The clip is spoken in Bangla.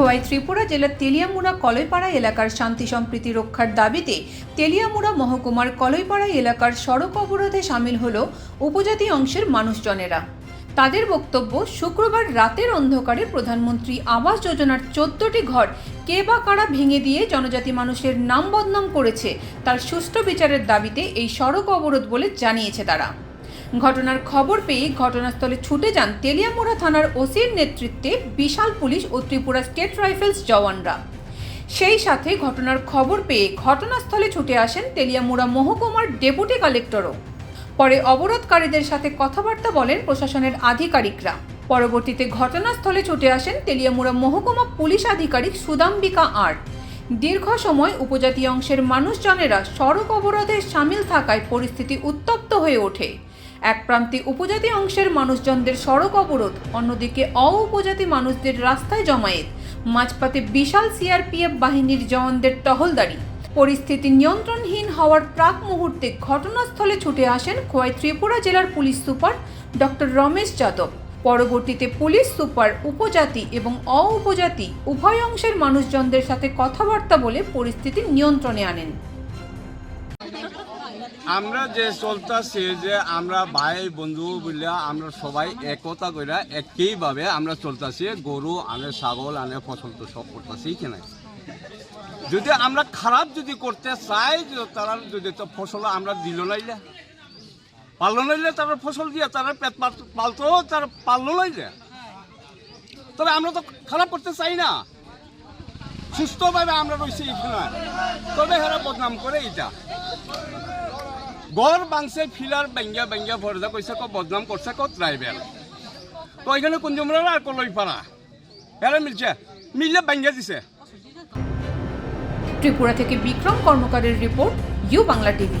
খোয়াই ত্রিপুরা জেলার তেলিয়ামুড়া কলইপাড়া এলাকার শান্তি সম্প্রীতি রক্ষার দাবিতে তেলিয়ামুড়া মহকুমার কলইপাড়া এলাকার সড়ক অবরোধে সামিল হল উপজাতি অংশের মানুষজনেরা। তাদের বক্তব্য, শুক্রবার রাতের অন্ধকারে প্রধানমন্ত্রী আবাস যোজনার চোদ্দটি ঘর কে বা কারা ভেঙে দিয়ে জনজাতি মানুষের নাম বদনাম করেছে, তার সুষ্ঠু বিচারের দাবিতে এই সড়ক অবরোধ বলে জানিয়েছে তারা। ঘটনার খবর পেয়ে ঘটনাস্থলে ছুটে যান তেলিয়ামুড়া থানার ওসির নেতৃত্বে বিশাল পুলিশ ও ত্রিপুরা স্টেট রাইফেলস জওয়ানরা। সেই সাথে ঘটনার খবর পেয়ে ঘটনাস্থলে ছুটে আসেন তেলিয়ামুড়া মহকুমার ডেপুটি কালেক্টরও। পরে অবরোধকারীদের সাথে কথাবার্তা বলেন প্রশাসনের আধিকারিকরা। পরবর্তীতে ঘটনাস্থলে ছুটে আসেন তেলিয়ামুড়া মহকুমা পুলিশ আধিকারিক সুদাম্বিকা আর দীর্ঘ সময় উপজাতি অংশের মানুষজনেরা সড়ক অবরোধে সামিল থাকায় পরিস্থিতি উত্তপ্ত হয়ে ওঠে। এক প্রান্তে উপজাতি অংশের মানুষজনদের সড়ক অবরোধ, অন্যদিকে অ উপজাতি মানুষদের রাস্তায় জমায়েত মাঝপাতে বিশাল সিআরপিএফ বাহিনীর জওয়ানদের টহলদারি। পরিস্থিতি নিয়ন্ত্রণহীন হওয়ার প্রাক মুহূর্তে ঘটনাস্থলে ছুটে আসেন খোয়াই ত্রিপুরা জেলার police super doctor Ramesh Yadav. পরবর্তীতে পুলিশ, সুপার, উপজাতি এবং অ উপজাতি উভয় অংশের মানুষজনদের সাথে কথাবার্তা বলে পরিস্থিতি নিয়ন্ত্রণে আনেন। আমরা যে চলতেছি যে আমরা ভাই, বন্ধু বলে আমরা সবাই একতা করে একইভাবে আমরা চলতেছি। গরু, আনে ছাগল, আনে ফসল তো সব করতেছি কেন যদি আমরা খারাপ যদি করতে চাই তারা যদি তো ফসল আমরা দিল নাইলে পারল নাইলে তারা ফসল দিয়ে, তারা পেট পাল- পালতো, তারা পারল নাইলে তবে আমরা তো খারাপ করতে চাই না। সুস্থভাবে আমরা রয়েছি এখানে। তবে হেরা বদনাম করে এটা গড় বাংসে ফিলার বেঙ্গা বেঙ্গা ভরদা কইছে, কো বদনাম করছে, কো ট্রাইবেল তো এখানে কুঞ্জমরা আর কলই পারা এরা মিলছে, মিললে বেঙ্গা দিছে। ত্রিপুরা থেকে Bikram কর্মকারের report, U Bangla TV.